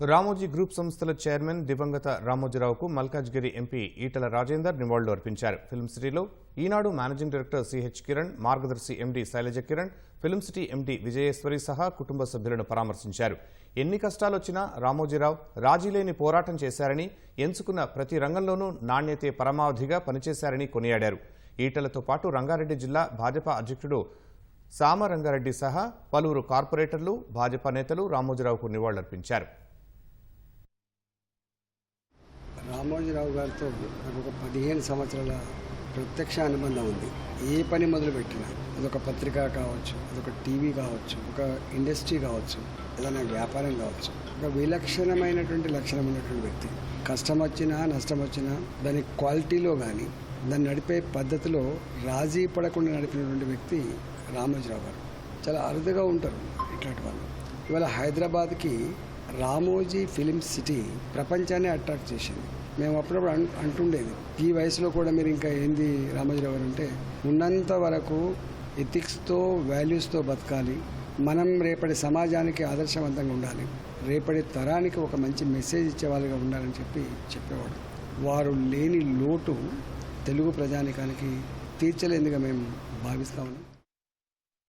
Ramoji group సంస్థల chairman దివంగత రామోజీరావుకు మల్కాజ్గిరి ఎంపీ ఈటల రాజేందర్ నివాళులు అర్పించారు. ఫిల్మ్ సిటీలో Eenadu managing director CH Kiran Margadarsi MD Sailaja Kiran Film City MD Vijayeswari సహా కుటుంబ సభ్యులను పరామర్శించారు. ఎన్ని కష్టాలొచ్చినా రామోజీరావు రాజీలేని పోరాటం చేశారని ఎంచుకున్న ప్రతి రంగంలోనూ నాణ్యతే పరమావధిగా పనిచేశారని కొనియాడారు. ఈటలతో పాటు రంగారెడ్డి జిల్లా భాజపా అధ్యక్షుడు సామరంగారెడ్డి సహా పలువురు కార్పొరేటర్లు భాజపా నేతలు రామోజీరావుకు నివాళులర్పించారు. రామోజీరావు గారితో నాకు ఒక పదిహేను సంవత్సరాల ప్రత్యక్ష అనుబంధం ఉంది. ఏ పని మొదలుపెట్టినా అదొక పత్రిక కావచ్చు అదొక టీవీ కావచ్చు ఒక ఇండస్ట్రీ కావచ్చు ఏదైనా వ్యాపారం కావచ్చు. ఒక విలక్షణమైనటువంటి లక్షణమైనటువంటి వ్యక్తి. కష్టం వచ్చినా నష్టం వచ్చినా దాని క్వాలిటీలో కానీ దాన్ని నడిపే పద్ధతిలో రాజీ పడకుండా నడిపినటువంటి వ్యక్తి రామోజీరావు గారు. చాలా అరుదుగా ఉంటారు ఇట్లాంటి వాళ్ళు. ఇవాళ హైదరాబాద్కి రామోజీ ఫిలిం సిటీ ప్రపంచాన్ని అట్రాక్ట్ చేసింది. మేము అప్పుడప్పుడు అన్ అంటుండేది ఈ వయసులో కూడా మీరు ఇంకా ఏంది రామోజీరావు గారు అంటే ఉన్నంత వరకు ఎథిక్స్తో వాల్యూస్తో బతకాలి మనం రేపటి సమాజానికి ఆదర్శవంతంగా ఉండాలి రేపటి తరానికి ఒక మంచి మెసేజ్ ఇచ్చే వాళ్ళుగా ఉండాలని చెప్పి చెప్పేవాడు. వారు లేని లోటు తెలుగు ప్రజానికానికి తీర్చలేందుగా మేము భావిస్తా ఉన్నాం.